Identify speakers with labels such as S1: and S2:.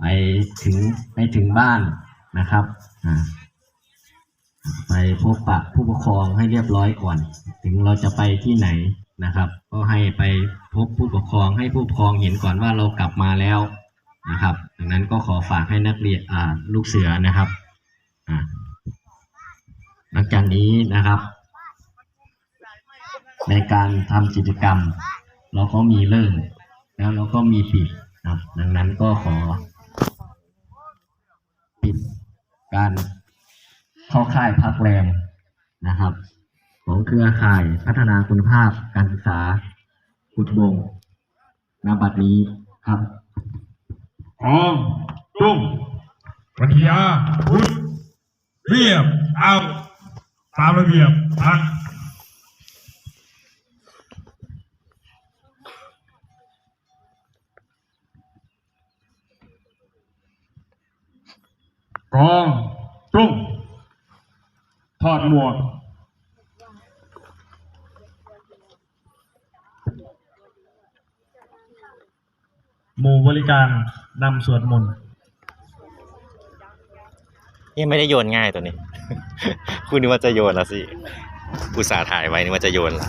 S1: ไปถึงไปถึงบ้านนะครับไปพบปะผู้ปกครองให้เรียบร้อยก่อน ถึงเราจะไปที่ไหนนะครับ ก็ให้ไปพบผู้ปกครองให้ผู้ปกครองเห็นก่อนว่าเรากลับมาแล้วนะครับ ดังนั้นก็ขอฝากให้นักเรียนลูกเสือนะครับหลังจากนี้นะครับ ในการทำกิจกรรม เราก็มีเริ่มแล้วเราก็มีปิดนะครับดังนั้นก็ขอ ปิด การเข้าค่ายพักแรมนะครับ ของเครือข่ายพัฒนาคุณภาพการศึกษากุดบงณบัดนี้ครับ
S2: ทองตุ้งวัทยาพุทธเรียบเอาตามระเบียบพัก กองตุ้งทอดหมวก
S3: หมู่บริการนำสวดมนต์
S4: ยังไม่ได้โยนง่ายตัวนี้ คุณนึกว่าจะโยนละสิ อุตส่าห์ถ่ายไว้นึกว่าจะโยนละ